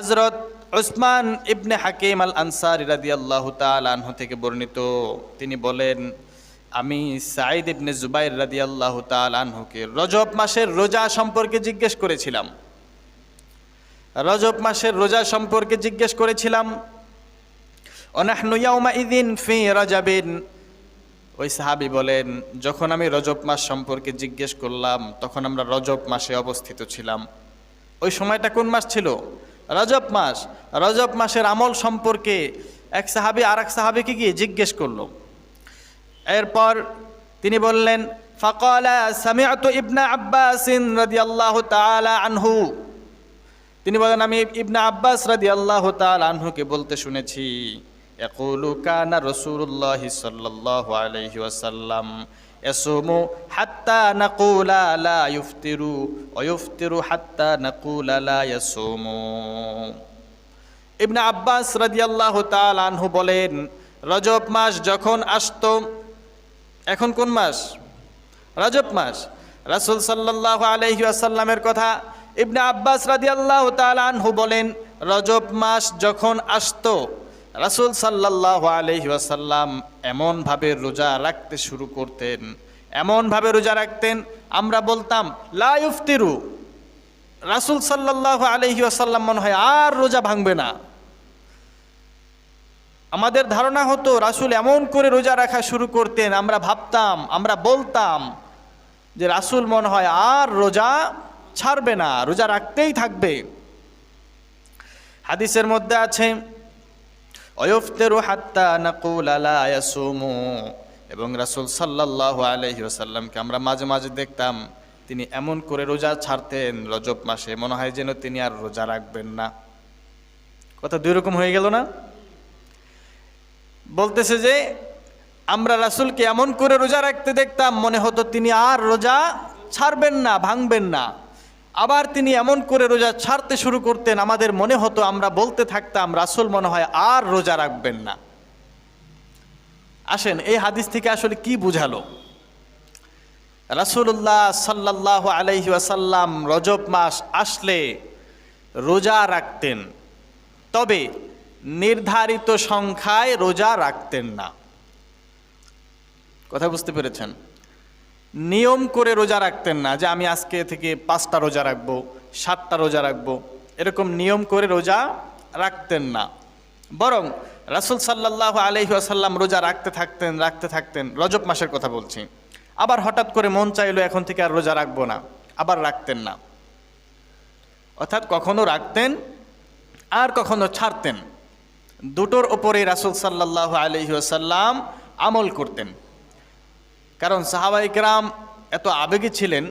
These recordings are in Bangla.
হজরত উসমান ইবনে হাকিম আল আনসার রাদিয়াল্লাহ তালাহ থেকে বর্ণিত। তিনি বলেন, আমি সাঈদ ইবনে জুবাইর রাদিয়াল্লাহ তালাহুকে রজব মাসের রোজা সম্পর্কে জিজ্ঞেস করেছিলাম। রজব মাসের রোজা সম্পর্কে জিজ্ঞেস করেছিলাম। ইদিন ফি রজাবিন। ওই সাহাবি বলেন, যখন আমি রজব মাস সম্পর্কে জিজ্ঞেস করলাম, তখন আমরা রজব মাসে অবস্থিত ছিলাম। ওই সময়টা কোন মাস ছিল? রজব মাস। রজব মাসের আমল সম্পর্কে এক সাহাবি আর এক সাহাবিকে গিয়ে জিজ্ঞেস করল। এরপর তিনি বললেন ইবনা আব্বাসিন তাআলা আনহু। তিনি বলেন, আমি ইবনা আব্বাস রাদিয়াল্লাহু তাআলা আনহুকে বলতে শুনেছি। ইয়াসুমু হাত্তা নাকুলা লা ইফতিরু ওয়া ইফতিরু হাত্তা নাকুলা লা ইয়াসুমু ইবনে আব্বাস রাদিয়াল্লাহু তাআলা আনহু বলেন, রজব মাস যখন আসতো, এখন কোন মাস? রজব মাস। রাসূল সাল্লাল্লাহু আলাইহি ওয়াসাল্লামের কথা ইবনে আব্বাস রাদিয়াল্লাহু তাআলা আনহু বলেন, রজব মাস যখন আসতো রাসূল সাল্লাল্লাহু আলাইহি ওয়াসাল্লাম এমনভাবে রোজা রাখতে শুরু করতেন। এমনভাবে রোজা রাখতেন, আমরা বলতাম, লা ইফতিরু। রাসূল সাল্লাল্লাহু আলাইহি ওয়াসাল্লাম মনে হয়, আর রোজা ভাঙবে না। আমাদের ধারণা হতো, রাসূল এমন করে রোজা রাখা শুরু করতেন, আমরা ভাবতাম, আমরা বলতাম যে রাসূল মনে হয়, আর রোজা ছাড়বে না, রোজা রাখতেই থাকবে। হাদিসের মধ্যে আছে অয়ফতেরু হাত্তা নাকুল আলা ইয়াসুমু। এবং রাসূল সাল্লাল্লাহু আলাইহি ওয়াসাল্লামকে আমরা মাঝে মাঝে দেখতাম, তিনি এমন করে রোজা ছাড়তেন রজব মাসে, মনে হয় যেন তিনি আর রোজা রাখবেন না। কথা দুই রকম হয়ে গেল না? বলতেছে যে, আমরা রাসূলকে এমন করে রোজা রাখতে দেখতাম, মনে হতো তিনি আর রোজা ছাড়বেন না, ভাঙবেন না। আবার তিনি এমন করে রোজা ছাড়তে শুরু করতেন, আমাদের মনে হতো আমরা বলতে থাকতাম, রাসূল মনে হয় আর রোজা রাখবেন না। আসেন, এই হাদিস থেকে আসলে কি বুঝালো? রাসূলুল্লাহ সাল্লাল্লাহু আলাইহি ওয়াসাল্লাম রজব মাস আসলে রোজা রাখতেন, তবে নির্ধারিত সংখ্যায় রোজা রাখতেন না। কথা বুঝতে পেরেছেন? নিয়ম করে রোজা রাখতেন না যে আমি আজকে থেকে পাঁচটা রোজা রাখব, সাতটা রোজা রাখব। এরকম নিয়ম করে রোজা রাখতেন না। বরং রাসূল সাল্লাহ আলহি আসাল্লাম রোজা রাখতে থাকতেন রাখতে থাকতেন। রজব মাসের কথা বলছি। আবার হঠাৎ করে মন চাইলো এখন থেকে আর রোজা রাখব না, আবার রাখতেন না। অর্থাৎ কখনো রাখতেন আর কখনো ছাড়তেন। দুটোর ওপরে রাসূল সাল্লাহ আলহি আসাল্লাম আমল করতেন। কারণ সাহাবাইকরাম এত আবেগী ছিলেন,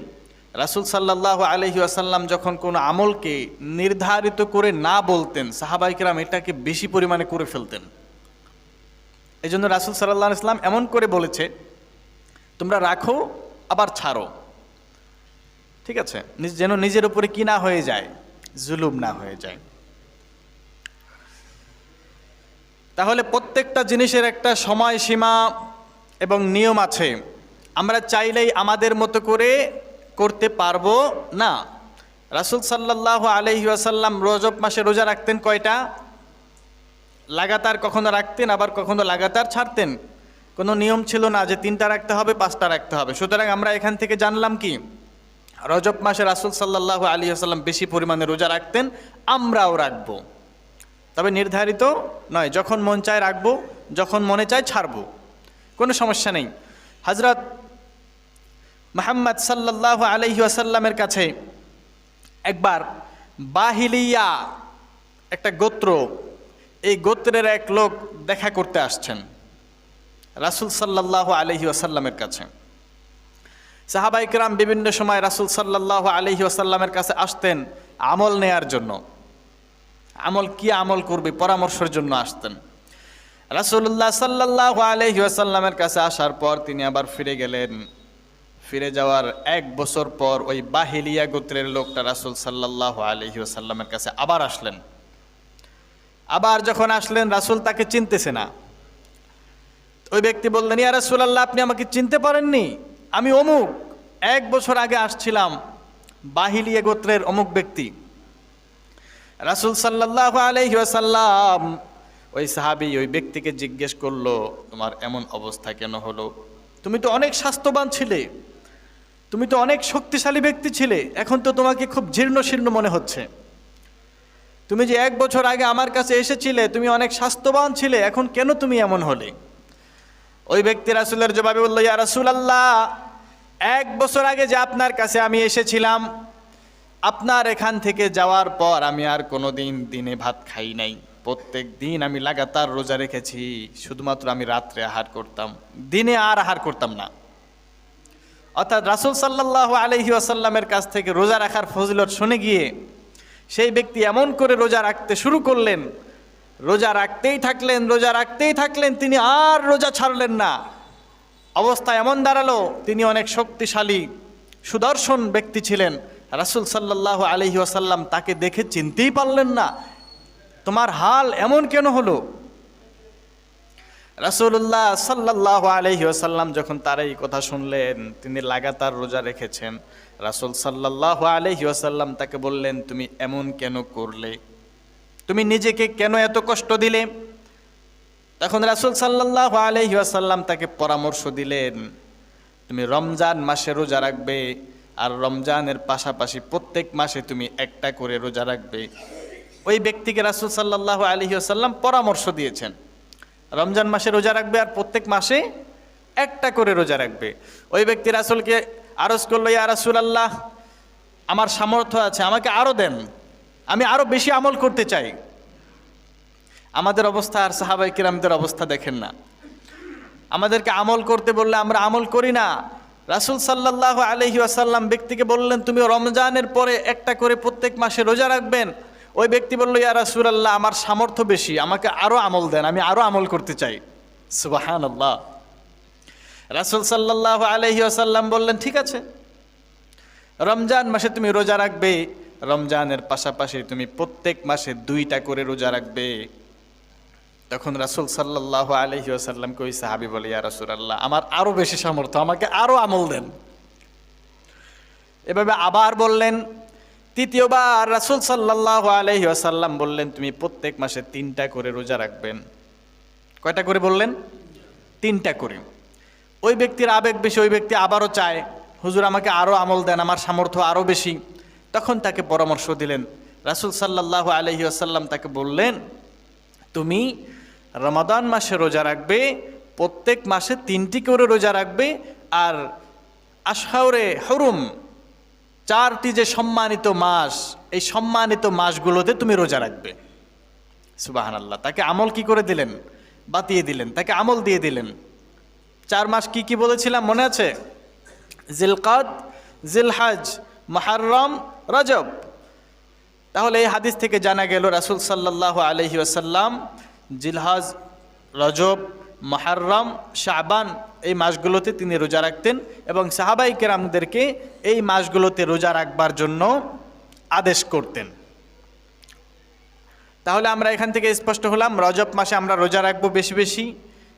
রাসূল সাল্লাহ আলহি আসাল্লাম যখন কোনো আমলকে নির্ধারিত করে না বলতেন সাহাবাইকরাম এটাকে বেশি পরিমাণে করে ফেলতেন। এই জন্য রাসুল সাল্লাহ ইসলাম এমন করে বলেছে, তোমরা রাখো, আবার ছাড়ো। ঠিক আছে? যেন নিজের উপরে কি না হয়ে যায়, জুলুম না হয়ে যায়। তাহলে প্রত্যেকটা জিনিসের একটা সময়সীমা এবং নিয়ম আছে। আমরা চাইলেই আমাদের মতো করে করতে পারব না। রাসূল সাল্লাহ আলহি আসাল্লাম রজব মাসে রোজা রাখতেন কয়টা? লাগাতার কখনো রাখতেন, আবার কখনো লাগাতার ছাড়তেন। কোনো নিয়ম ছিল না যে তিনটা রাখতে হবে, পাঁচটা রাখতে হবে। সুতরাং আমরা এখান থেকে জানলাম কি? রজব মাসে রাসূল সাল্লাহ আলী আসাল্লাম বেশি পরিমাণে রোজা রাখতেন, আমরাও রাখব। তবে নির্ধারিত নয়, যখন মন চায় রাখব, যখন মনে চায় ছাড়বো। কোনো সমস্যা নেই। হজরত মোহাম্মদ সাল্লাহ আলহি আসাল্লামের কাছে একবার বাহিলিয়া একটা গোত্র, এই গোত্রের এক লোক দেখা করতে আসছেন রাসূল সাল্লাহ আলহি আসাল্লামের কাছে। সাহাবাইকরাম বিভিন্ন সময় রাসূল সাল্লাহ আলহি আসাল্লামের কাছে আসতেন আমল নেয়ার জন্য। আমল কি আমল করবে, পরামর্শের জন্য আসতেন। রাসূলুল্লাহ সাল্লাহ আলহি আসাল্লামের কাছে আসার পর তিনি আবার ফিরে গেলেন। ফিরে যাওয়ার এক বছর পর ওই বাহিলিয়া গোত্রের লোকটা রাসূল সাল্লাহ আলহি আসাল্লামের কাছে আবার আসলেন। আবার যখন আসলেন, রাসূল তাকে চিনতেছে না। ওই ব্যক্তি বললেন, ইয়া রাসুল আল্লাহ আপনি আমাকে চিনতে পারেননি? আমি অমুক। এক বছর আগে আসছিলাম বাহিলিয়া গোত্রের অমুক ব্যক্তি। রাসুল সাল্লাহ আলহিহাসাল্লাম ওই সাহাবি ওই ব্যক্তিকে জিজ্ঞেস করল, তোমার এমন অবস্থা কেন হলো? তুমি তো অনেক স্বাস্থ্যবান ছিলে। তুমি তো অনেক শক্তিশালী ব্যক্তি ছিলে, এখন তো তোমাকে খুব জীর্ণ শীর্ণ মনে হচ্ছে। তুমি যে এক বছর আগে আমার কাছে এসেছিলে, তুমি অনেক স্বাস্থ্যবান ছিলে, এখন কেন তুমি এমন হলে? ওই ব্যক্তি রাসুলের জবাবে বলল, ইয়া রাসুল আল্লাহ এক বছর আগে যে আপনার কাছে আমি এসেছিলাম, আপনার এখান থেকে যাওয়ার পর আমি আর কোনো দিন দিনে ভাত খাই নাই। প্রত্যেক দিন আমি লাগাতার রোজা রেখেছি, শুধুমাত্র আমি রাত্রে আহার করতাম। দিনে আর আহার করতাম না। অর্থাৎ রাসুল সাল্লাহ আলহি আসাল্লামের কাছ থেকে রোজা রাখার ফজিলত শুনে গিয়ে সেই ব্যক্তি এমন করে রোজা রাখতে শুরু করলেন। রোজা রাখতেই থাকলেন, রোজা রাখতেই থাকলেন, তিনি আর রোজা ছাড়লেন না। অবস্থা এমন দাঁড়াল, তিনি অনেক শক্তিশালী, সুদর্শন ব্যক্তি ছিলেন। রাসুল সাল্লাহ আলহি আসাল্লাম তাকে দেখে চিনতেই পারলেন না, তোমার হাল এমন কেন হলো? রাসুল্লাহ সাল্লাহ আলহি আসাল্লাম যখন তার এই কথা শুনলেন, তিনি লাগাতার রোজা রেখেছেন, রাসুল সাল্লাহ আলহি আসাল্লাম তাকে বললেন, তুমি এমন কেন করলে? তুমি নিজেকে কেন এত কষ্ট দিলে? তখন রাসুল সাল্লাহ আলহি আসাল্লাম তাকে পরামর্শ দিলেন, তুমি রমজান মাসে রোজা রাখবে আর রমজানের পাশাপাশি প্রত্যেক মাসে তুমি একটা করে রোজা রাখবে। ওই ব্যক্তিকে রাসুল সাল্লাহ আলহি আসাল্লাম পরামর্শ দিয়েছেন। রমজান মাসে রোজা রাখবে আর প্রত্যেক মাসে একটা করে রোজা রাখবে। ওই ব্যক্তি রাসুলকে আরজ করল, ইয়া রাসুল আল্লাহ আমার সামর্থ্য আছে, আমাকে আরও দেন, আমি আরও বেশি আমল করতে চাই। আমাদের অবস্থা আর সাহাবাই কিরামদের অবস্থা দেখেন না। আমাদেরকে আমল করতে বললে আমরা আমল করি না। রাসুল সাল্লাহ আলহি আসাল্লাম ব্যক্তিকে বললেন, তুমি রমজানের পরে একটা করে প্রত্যেক মাসে রোজা রাখবেন ওই ব্যক্তি বলল, ইয়া রাসুলাল্লাহ, আমার সামর্থ্য বেশি, আমাকে আরও আমল দেন, আমি আরও আমল করতে চাই। সুবাহান আল্লাহ রাসুল সাল্লাহ আলহি আসাল্লাম বললেন, ঠিক আছে। রমজান মাসে তুমি রোজা রাখবে, রমজানের পাশাপাশি তুমি প্রত্যেক মাসে দুইটা করে রোজা রাখবে। তখন রাসুল সাল্লাহ আলহি আসাল্লামকে ওই সাহাবি বলে, ইয়া রাসুল আল্লাহ আমার আরও বেশি সামর্থ্য, আমাকে আরও আমল দেন। এভাবে আবার বললেন তৃতীয়বার রাসুল সাল্লাহ আলহি আসাল্লাম বললেন, তুমি প্রত্যেক মাসে তিনটা করে রোজা রাখবেন। কয়টা করে বললেন? তিনটা করে। ওই ব্যক্তির আবেগ বেশি, ওই ব্যক্তি আবারও চায়, হুজুর, আমাকে আরও আমল দেন, আমার সামর্থ্য আরও বেশি। তখন তাকে পরামর্শ দিলেন। রাসুল সাল্লাহ আলহি আসাল্লাম তাকে বললেন, তুমি রমাদান মাসে রোজা রাখবে, প্রত্যেক মাসে তিনটি করে রোজা রাখবে, আর আশাউরে হরুম চারটি যে সম্মানিত মাস, এই সম্মানিত মাসগুলোতে তুমি রোজা রাখবে। সুবাহান আল্লাহ তাকে আমল কি করে দিলেন? বাতিয়ে দিলেন। তাকে আমল দিয়ে দিলেন। চার মাস কি কি বলেছিলাম মনে আছে? জিলকাদ, জিলহাজ মাহারম রজব। তাহলে এই হাদিস থেকে জানা গেল রাসুল সাল্লাহ আলহি আসাল্লাম জিলহাজ, রজব মাহারম শাহবান এই মাসগুলোতে তিনি রোজা রাখতেন এবং সাহাবাই কেরামদেরকে এই মাসগুলোতে রোজা রাখবার জন্য আদেশ করতেন। তাহলে আমরা এখান থেকে স্পষ্ট হলাম, রজব মাসে আমরা রোজা রাখব বেশি বেশি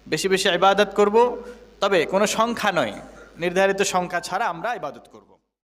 বেশি বেশি ইবাদত করব। তবে কোনো সংখ্যা নয়, নির্ধারিত সংখ্যা ছাড়া আমরা ইবাদত করব।